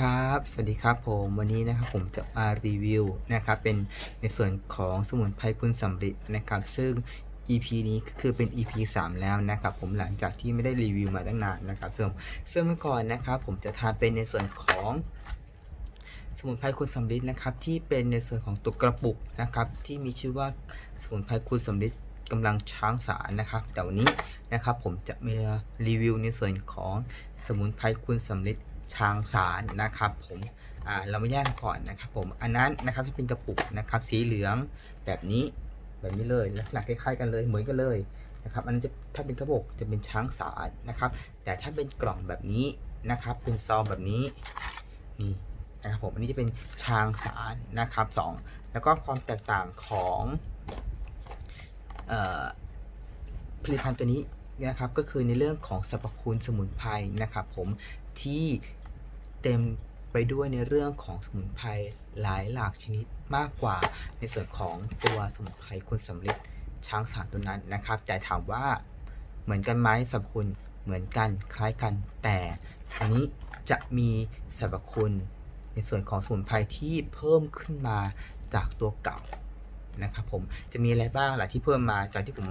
ครับ สวัสดีครับผมวันนี้นะครับผมจะมารีวิวนะครับเป็นในส่วนของสมุนไพรคุณสำริดนะครับ ซึ่ง EP นี้ก็คือเป็น EP 3 แล้วนะครับผมหลังจากที่ไม่ได้รีวิวมาตั้งนานนะครับซึ่งซึ่งเมื่อก่อนนะครับผมจะทานเป็นในส่วนของสมุนไพรคุณสำริดนะครับที่เป็นในส่วนของตัวกระปุกนะครับที่มีชื่อว่าสมุนไพรคุณสำริดกำลังช้างสารนะครับแต่วันนี้นะครับผมจะมารีวิวในส่วนของสมุนไพรคุณสำริด ช้างสารนะครับผมเรามาแยกก่อนนะครับผมอันนั้นนะครับที่เป็นกระปุกนะครับสีเหลืองแบบนี้แบบนี้เลยลักษณะคล้ายๆกันเลยเหมือนกันเลยนะครับอันนั้นจะถ้าเป็นกระปุกจะเป็นช้างสารนะครับ แต่ถ้าเป็นกล่องแบบนี้นะครับ เป็นซองแบบนี้นี่นะครับผมอันนี้จะเป็นช้างสารนะครับสองแล้วก็ความแตกต่างของออผลิตภัณฑ์ตัวนี้นะครับก็คือในเรื่องของสรรพคุณสมุนไพรนะครับผมที่ เต็มไปด้วยในเรื่องของสมุนไพรหลายหลากชนิดมากกว่าในส่วนของตัวสมุนไพรคุณสำลิดช้างสารตัวนั้นนะครับ แต่ถามว่าเหมือนกันไหมสรรพคุณเหมือนกันคล้ายกัน แต่อันนี้จะมีสรรพคุณ ในส่วนของสมุนไพรที่เพิ่มขึ้นมาจากตัวเก่านะครับผมจะมีอะไรบ้างล่ะที่เพิ่มมาจากที่ผม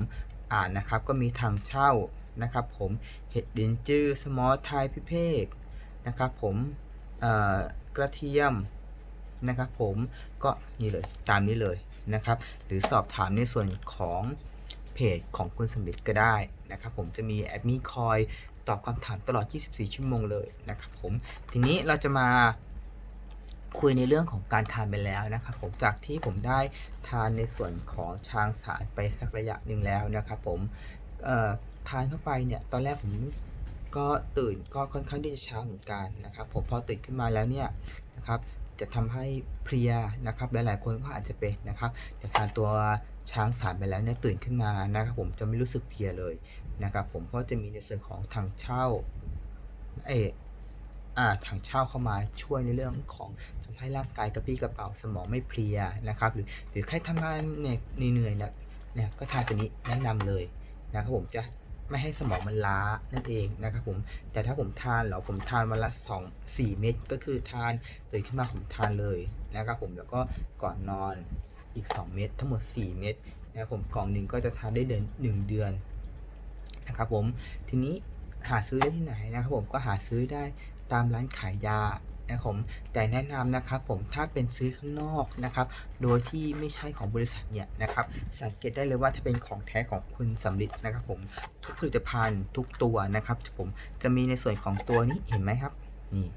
อ่านนะครับ ก็มีทางเช่านะครับ ผมเห็ดดินจื้อสมอไทยพิเภก นะครับผมกระเทียมนะครับผมก็นี่เลยตามนี้เลยนะครับ หรือสอบถามในส่วนของเพจของคุณสมบิดก็ได้นะครับผมจะมีแอดมินคอยตอบคำถามตลอด 24 ชั่วโมงเลยนะครับผมทีนี้เราจะมาคุยในเรื่องของการทานไปแล้วนะครับผมจากที่ผมได้ทานในส่วนของช้างสารไปสักระยะหนึ่งแล้วนะครับผมทานเข้าไปเนี่ยตอนแรกผม ก็ตื่นก็ค่อนข้างที่จะเช้าเหมือนกันนะครับผมพอตื่นขึ้นมาแล้วเนี่ยนะครับจะทำให้เพลียนะครับหลายๆคนก็อาจจะเป็นนะครับแต่ทานตัวช้างสารไปแล้วเนี่ยตื่นขึ้นมานะครับผมจะไม่รู้สึกเพลียเลยนะครับผมเพราะจะมีในส่วนของทางเช่าเอออ่าทางเช่าเข้ามาช่วยในเรื่องของทำให้ร่างกายกระปี้กระเป๋าสมองไม่เพลียนะครับหรือหรือใครทำงานเนี่ยเหนื่อยๆเนี่ยเนี่ยก็ทานตัวนี้แนะนำเลยนะครับผมจะ ไม่ให้สมองมันล้านั่นเองนะครับผมแต่ถ้าผมทานเหรอผมทานวันละ2 4 เม็ดก็คือทานตื่นขึ้นมาผมทานเลยนะครับผมแล้วก็ก่อนนอนอีก 2 เม็ดทั้งหมด 4 เม็ดนะครับผมกล่องหนึ่งก็จะทานได้เดือน1เดือนนะครับผมทีนี้หาซื้อได้ที่ไหนนะครับผมก็หาซื้อได้ตามร้านขายยา นะผมแต่แนะนำนะครับผมถ้าเป็นซื้อข้างนอกนะครับโดยที่ไม่ใช่ของบริษัทเนี่ยนะครับสังเกตได้เลยว่าถ้าเป็นของแท้ของคุณสำลิดนะครับผมทุกผลิตภัณฑ์ทุกตัวนะครับผมจะมีในส่วนของตัวนี้เห็นไหมครับนี่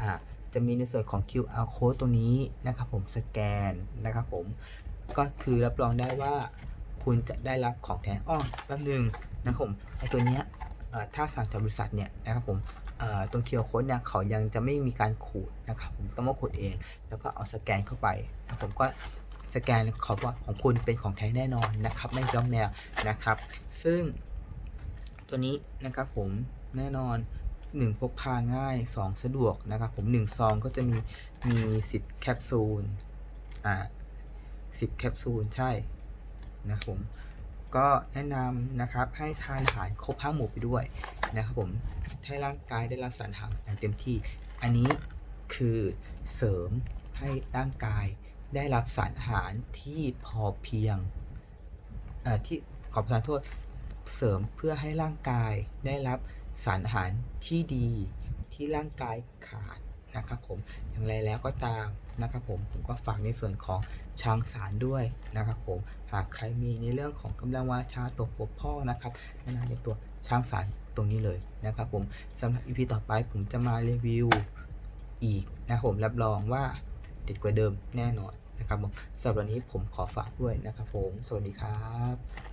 อ่าจะมีในส่วนของ QR code ตัวนี้นะครับผมสแกนนะครับผมก็คือรับรองได้ว่าคุณจะได้รับของแท้อ้อแป๊บนึงนะครับผมไอตัวเนี้ยถ้าสั่งจากบริษัทเนี่ยนะครับผม เอ่อตรง QR code เนี่ยเขายังจะไม่มีการขูดนะครับผมต้องมาขูดเอง แล้วก็เอาสแกนเข้าไปแล้วผมก็สแกนขอว่าของคุณเป็นของแท้แน่นอนนะครับ ไม่ย้อมแมวนะครับ ซึ่งตัวนี้นะครับผมแน่นอน 1 พกพาง่าย 2 สะดวกนะครับ ผม1ซองก็จะมีมี 10 แคปซูลอ่า10 แคปซูลใช่นะครับผม ก็แนะนำนะครับให้ทานอาหารครบห้าหมู่ไปด้วยนะครับผมให้ร่างกายได้รับสารอาหารอย่างเต็มที่ อันนี้คือเสริมให้ร่างกายได้รับสารอาหารที่พอเพียงเอ่อที่ขอประทานโทษเสริมเพื่อให้ร่างกายได้รับสารอาหารที่ดีที่ร่างกายขาด นะครับผมอย่างไรแล้วก็ตามนะครับผมผมก็ฝากในส่วนของช้างสารด้วยนะครับผมหากใครมีในเรื่องของกำลังวาชาตกบกพร่อนะครับแนะนำเป็นตัวช้างสารตรงนี้เลยนะครับผมสำหรับ EP ต่อไปผมจะมารีวิวอีกนะครับผมรับรองว่าเด็ดกว่าเดิมแน่นอนนะครับผมสำหรับวันนี้ผมขอฝากด้วยนะครับผม สวัสดีครับ